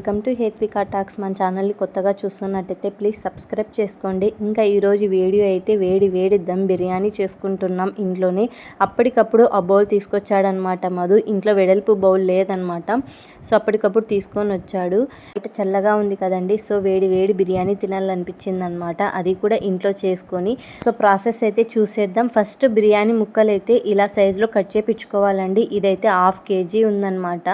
Welcome to Hethvika talks మన ఛానల్ని కొత్తగా చూస్తున్నట్టయితే ప్లీజ్ సబ్స్క్రైబ్ చేసుకోండి. ఇంకా ఈరోజు వీడియో అయితే వేడి వేడి దమ్ బిర్యానీ చేసుకుంటున్నాం ఇంట్లోనే. అప్పటికప్పుడు ఆ బౌల్ తీసుకొచ్చాడనమాట మధు. ఇంట్లో వెడల్పు బౌల్ లేదనమాట. సో అప్పటికప్పుడు తీసుకొని వచ్చాడు. బయట చల్లగా ఉంది కదండి సో వేడి వేడి బిర్యానీ తినాలనిపించింది అనమాట అది కూడా ఇంట్లో చేసుకొని. సో ప్రాసెస్ అయితే చూసేద్దాం. ఫస్ట్ బిర్యానీ ముక్కలు అయితే ఇలా సైజులో కట్ చేపించుకోవాలండి. ఇదైతే హాఫ్ కేజీ ఉందన్నమాట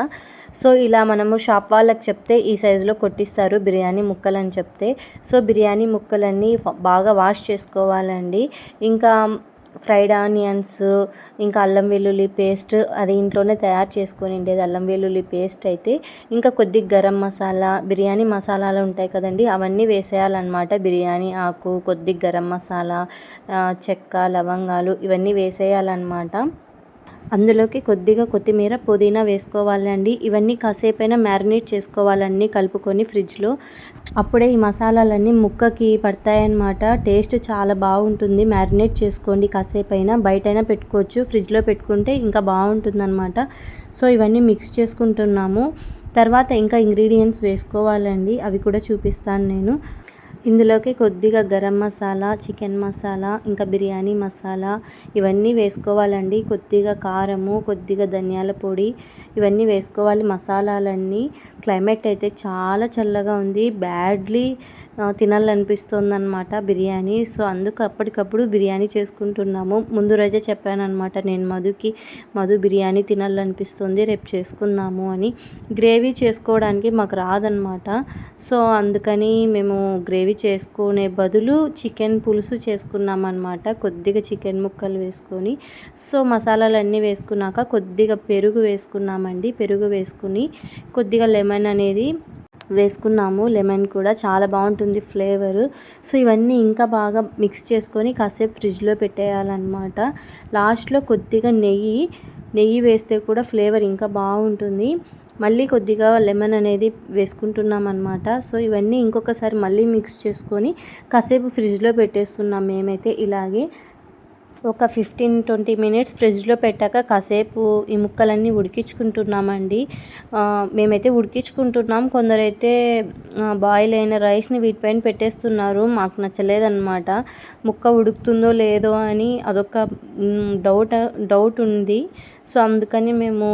సో ఇలా మనము షాప్ వాళ్ళకి చెప్తే ఈ సైజులో కొట్టిస్తారు బిర్యానీ ముక్కలు అని చెప్తే. సో బిర్యానీ ముక్కలన్నీ బాగా వాష్ చేసుకోవాలండి. ఇంకా ఫ్రైడ్ ఆనియన్స్ ఇంకా అల్లం వెల్లుల్లి పేస్ట్ అది ఇంట్లోనే తయారు చేసుకొని ఉండేది అల్లం వెల్లుల్లి పేస్ట్ అయితే. ఇంకా కొద్దిగా గరం మసాలా బిర్యానీ మసాలాలు ఉంటాయి కదండి అవన్నీ వేసేయాలన్నమాట. బిర్యానీ ఆకు కొద్దిగా గరం మసాలా చెక్క లవంగాలు ఇవన్నీ వేసేయాలన్నమాట. అందులోకి కొద్దిగా కొత్తిమీర పుదీనా వేసుకోవాలండి. ఇవన్నీ కాసేపైనా మ్యారినేట్ చేసుకోవాలన్నీ కలుపుకొని ఫ్రిడ్జ్లో. అప్పుడే ఈ మసాలాలన్నీ ముక్కకి పడతాయన్నమాట. టేస్ట్ చాలా బాగుంటుంది. మ్యారినేట్ చేసుకోండి. కాసేపైనా బయటైనా పెట్టుకోవచ్చు. ఫ్రిడ్జ్లో పెట్టుకుంటే ఇంకా బాగుంటుందన్నమాట. సో ఇవన్నీ మిక్స్ చేసుకుంటున్నాము. తర్వాత ఇంకా ఇంగ్రీడియంట్స్ వేసుకోవాలండి. అవి కూడా చూపిస్తాను నేను. ఇందులోకి కొద్దిగా గరం మసాలా చికెన్ మసాలా ఇంకా బిర్యానీ మసాలా ఇవన్నీ వేసుకోవాలండి. కొద్దిగా కారము కొద్దిగా ధనియాల పొడి ఇవన్నీ వేసుకోవాలి. మసాలాలన్నీ క్లైమేట్ అయితే చాలా చల్లగా ఉంది. బ్యాడ్లీ తినాలనిపిస్తుంది అనమాట బిర్యానీ. సో అందుకు అప్పటికప్పుడు బిర్యానీ చేసుకుంటున్నాము. ముందు రోజే చెప్పానమాట నేను మధుకి మధు బిర్యానీ తినాలనిపిస్తుంది రేపు చేసుకుందాము అని. గ్రేవీ చేసుకోవడానికి మాకు రాదనమాట సో అందుకని మేము గ్రేవీ చేసుకునే బదులు చికెన్ పులుసు చేసుకున్నాం అనమాట కొద్దిగా చికెన్ ముక్కలు వేసుకొని సో మసాలాలన్నీ వేసుకున్నాక కొద్దిగా పెరుగు వేసుకున్నామండి. పెరుగు వేసుకుని కొద్దిగా లెమన్ అనేది వేసుకున్నాము. లెమన్ కూడా చాలా బాగుంటుంది ఫ్లేవరు. సో ఇవన్నీ ఇంకా బాగా మిక్స్ చేసుకొని కాసేపు ఫ్రిడ్జ్లో పెట్టేయాలన్నమాట. లాస్ట్లో కొద్దిగా నెయ్యి నెయ్యి వేస్తే కూడా ఫ్లేవర్ ఇంకా బాగుంటుంది. మళ్ళీ కొద్దిగా లెమన్ అనేది వేసుకుంటున్నాం అనమాట సో ఇవన్నీ ఇంకొకసారి మళ్ళీ మిక్స్ చేసుకొని కాసేపు ఫ్రిడ్జ్లో పెట్టేస్తున్నాం మేమైతే ఇలాగే. ఒక ఫిఫ్టీన్ ట్వంటీ మినిట్స్ ఫ్రిడ్జ్లో పెట్టాక కాసేపు ఈ ముక్కలన్నీ ఉడికించుకుంటున్నామండి. మేమైతే ఉడికించుకుంటున్నాం. కొందరైతే బాయిల్ అయిన రైస్ని వీటిపైన పెట్టేస్తున్నారు. మాకు నచ్చలేదన్నమాట. ముక్క ఉడుకుతుందో లేదో అని అదొక డౌట్ డౌట్ ఉంది. సో అందుకని మేము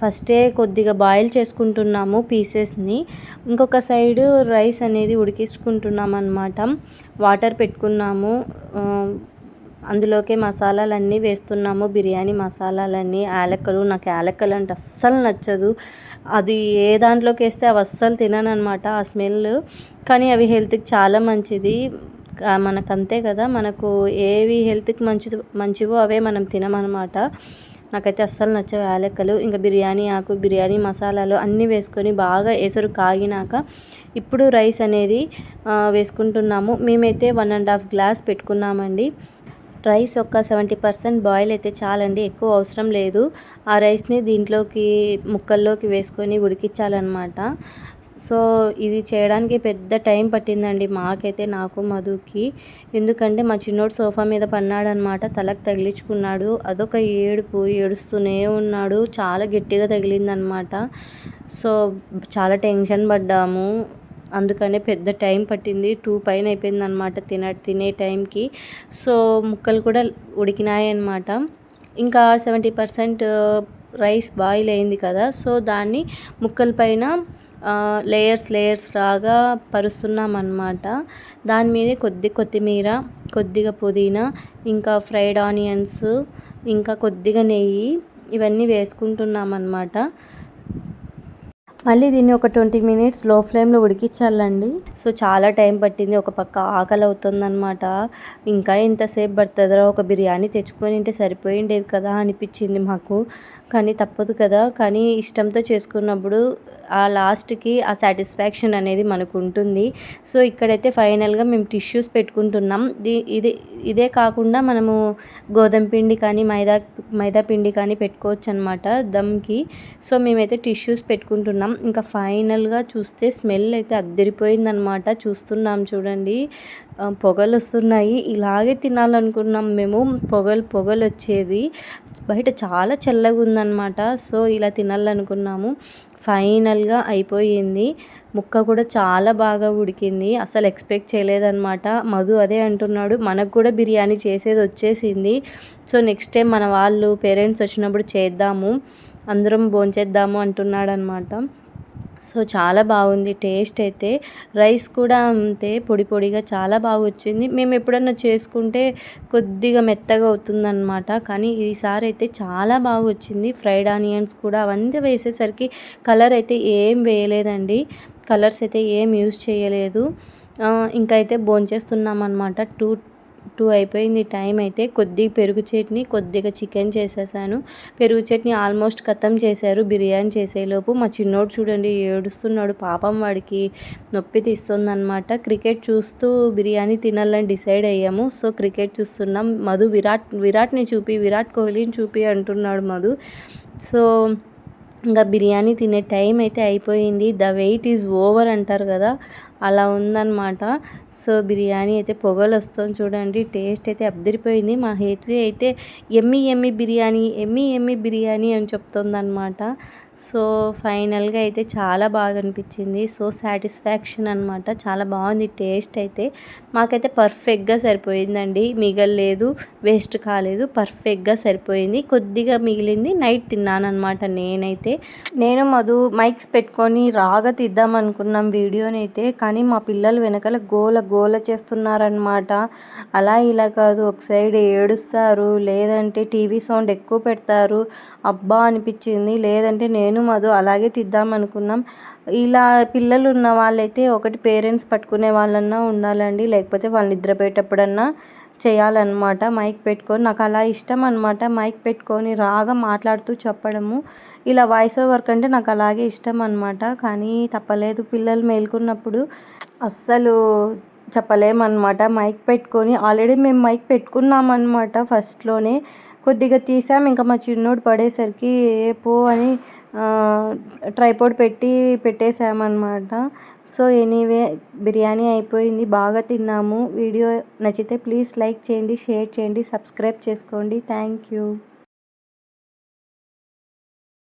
ఫస్టే కొద్దిగా బాయిల్ చేసుకుంటున్నాము పీసెస్ని. ఇంకొక సైడు రైస్ అనేది ఉడికించుకుంటున్నాం అనమాట వాటర్ పెట్టుకున్నాము. అందులోకే మసాలాలన్నీ వేస్తున్నాము. బిర్యానీ మసాలాలన్నీ యాలక్కలు. నాకు యాలక్కలు అంటే అస్సలు నచ్చదు. అది ఏ దాంట్లోకి వేస్తే అవి అస్సలు తినను అనమాట ఆ స్మెల్. కానీ అవి హెల్త్కి చాలా మంచిది. మనకు అంతే కదా. మనకు ఏవి హెల్త్కి మంచి మంచివో అవే మనం తినమనమాట నాకైతే అస్సలు నచ్చవు యాలక్కలు ఇంకా బిర్యానీ ఆకు బిర్యానీ మసాలాలు అన్నీ వేసుకొని బాగా ఎసరు కాగినాక ఇప్పుడు రైస్ అనేది వేసుకుంటున్నాము. మేమైతే వన్ అండ్ హాఫ్ గ్లాస్ పెట్టుకున్నామండి. రైస్ ఒక సెవెంటీ పర్సెంట్ బాయిల్ అయితే చాలండి. ఎక్కువ అవసరం లేదు. ఆ రైస్ని దీంట్లోకి ముక్కల్లోకి వేసుకొని ఉడికించాలన్నమాట. సో ఇది చేయడానికి పెద్ద టైం పట్టిందండి మాకైతే నాకు మధుకి. ఎందుకంటే మా చిన్నోడు సోఫా మీద పన్నాడనమాట తలకు తగిలించుకున్నాడు. అదొక ఏడుపు ఏడుస్తూనే ఉన్నాడు. చాలా గట్టిగా తగిలిందనమాట. సో చాలా టెన్షన్ పడ్డాము. అందుకనే పెద్ద టైం పట్టింది. టూ పైన అయిపోయింది అనమాట తిన తినే టైంకి. సో ముక్కలు కూడా ఉడికినాయి అనమాట ఇంకా సెవెంటీ పర్సెంట్ రైస్ బాయిల్ అయింది కదా సో దాన్ని ముక్కల పైన లేయర్స్ లేయర్స్ లాగా పరుస్తున్నాం అనమాట దాని మీద కొద్ది కొత్తిమీర కొద్దిగా పుదీనా ఇంకా ఫ్రైడ్ ఆనియన్స్ ఇంకా కొద్దిగా నెయ్యి ఇవన్నీ వేసుకుంటున్నాం అనమాట మళ్ళీ దీన్ని ఒక ట్వంటీ మినిట్స్లో ఫ్లేమ్లో ఉడికించాలండి. సో చాలా టైం పట్టింది. ఒక పక్క ఆకలి అవుతుందన్నమాట. ఇంకా ఎంతసేపు పడుతుందో ఒక బిర్యానీ తెచ్చుకొని ఉంటే సరిపోయిండేది కదా అనిపించింది మాకు. కానీ తప్పదు కదా. కానీ ఇష్టంతో చేసుకున్నప్పుడు ఆ లాస్ట్కి ఆ సాటిస్ఫాక్షన్ అనేది మనకు ఉంటుంది సో ఇక్కడైతే ఫైనల్గా మేము టిష్యూస్ పెట్టుకుంటున్నాం. ఇదే ఇది ఇదే కాకుండా మనము గోధుమ పిండి కానీ మైదా మైదా పిండి కానీ పెట్టుకోవచ్చు అనమాట దమ్కి. సో మేమైతే టిష్యూస్ పెట్టుకుంటున్నాం. ఇంకా ఫైనల్గా చూస్తే స్మెల్ అయితే అద్దరిపోయిందనమాట చూస్తున్నాం చూడండి. పొగలు వస్తున్నాయి ఇలాగే తినాలనుకున్నాం మేము. పొగలు పొగలు వచ్చేది బయట చాలా చల్లగా ఉందన్నమాట సో ఇలా తినాలనుకున్నాము. ఫైనల్గా అయిపోయింది. ముక్క కూడా చాలా బాగా ఉడికింది. అసలు ఎక్స్పెక్ట్ చేయలేదన్నమాట. మధు అదే అంటున్నాడు. మనకు కూడా బిర్యానీ చేసేది వచ్చేసింది. సో నెక్స్ట్ టైం మన వాళ్ళు పేరెంట్స్ వచ్చినప్పుడు చేద్దాము. అందరం భోంచేద్దాము అంటున్నాడు అనమాట సో చాలా బాగుంది. టేస్ట్ అయితే రైస్ కూడా అంతే పొడి పొడిగా చాలా బాగా వచ్చింది. మేము ఎప్పుడన్నా చేసుకుంటే కొద్దిగా మెత్తగా అవుతుందన్నమాట. కానీ ఈసారి అయితే చాలా బాగా వచ్చింది. ఫ్రైడ్ ఆనియన్స్ కూడా అవన్నీ వేసేసరికి కలర్ అయితే ఏం వేయలేదండి. కలర్స్ అయితే ఏం యూస్ చేయలేదు. ఇంకా అయితే భోంచేస్తున్నాం అనమాట టూ టూ అయిపోయింది. టైం అయితే కొద్దిగా పెరుగు చట్నీ కొద్దిగా చికెన్ చేసేసాను. పెరుగు చట్నీ ఆల్మోస్ట్ ఖతం చేశారు. బిర్యానీ చేసేలోపు మా చిన్నోడు చూడండి ఏడుస్తున్నాడు. పాపం వాడికి నొప్పి తీస్తుందనమాట క్రికెట్ చూస్తూ బిర్యానీ తినాలని డిసైడ్ అయ్యాము. సో క్రికెట్ చూస్తున్నాం. మధు విరాట్ విరాట్ని చూపి విరాట్ కోహ్లీని చూపి అంటున్నాడు మధు. సో ఇంకా బిర్యానీ తినే టైం అయితే అయిపోయింది. ద వెయిట్ ఈజ్ ఓవర్ అంటారు కదా అలా ఉందన్నమాట. సో బిర్యానీ అయితే పొగలు వస్తుంది చూడండి టేస్ట్ అయితే అబ్దిరిపోయింది మా హేత్వి అయితే ఎమ్మి ఎమ్మి బిర్యానీ ఎమ్మి ఎమ్మి బిర్యానీ అని చెప్తుందన్నమాట. సో ఫైనల్గా అయితే చాలా బాగా అనిపించింది సో సాటిస్ఫాక్షన్ అనమాట చాలా బాగుంది టేస్ట్ అయితే. మాకైతే పర్ఫెక్ట్గా సరిపోయిందండి. మిగలలేదు వేస్ట్ కాలేదు పర్ఫెక్ట్గా సరిపోయింది. కొద్దిగా మిగిలింది నైట్ తిన్నానమాట నేనైతే. నేను మధు మైక్స్ పెట్టుకొని రాగా తీద్దాం అనుకున్నాం వీడియోనైతే. కానీ మా పిల్లలు వెనకాల గోల గోల చేస్తున్నారనమాట అలా ఇలా కాదు. ఒక సైడ్ ఏడుస్తారు లేదంటే టీవీ సౌండ్ ఎక్కువ పెడతారు. అబ్బా అనిపించింది. లేదంటే నేను మధు అలాగే తీద్దాం అనుకున్నాం ఇలా పిల్లలు ఉన్న వాళ్ళైతే ఒకటి పేరెంట్స్ పట్టుకునే వాళ్ళన్నా ఉండాలండి. లేకపోతే వాళ్ళు నిద్రపోయేటప్పుడన్నా చేయాలన్నమాట. మైక్ పెట్టుకొని నాకు అలా ఇష్టం అనమాట మైక్ పెట్టుకొని రాగా మాట్లాడుతూ చెప్పడము. ఇలా వాయిస్ ఓవర్ కంటే నాకు అలాగే ఇష్టం అనమాట కానీ తప్పలేదు పిల్లలు మేల్కొన్నప్పుడు అస్సలు చెప్పలేమన్నమాట. మైక్ పెట్టుకొని ఆల్రెడీ మేము మైక్ పెట్టుకున్నామన్నమాట ఫస్ట్లోనే. కొద్దిగా తీసాం. ఇంకా మా చిన్నోడు పడేసరికి ఏ పో అని ట్రైపోడ్ పెట్టి పెట్టేసామన్నమాట సో ఎనీవే బిర్యానీ అయిపోయింది. బాగా తిన్నాము. వీడియో నచ్చితే ప్లీజ్ లైక్ చేయండి షేర్ చేయండి సబ్స్క్రైబ్ చేసుకోండి. Thank you.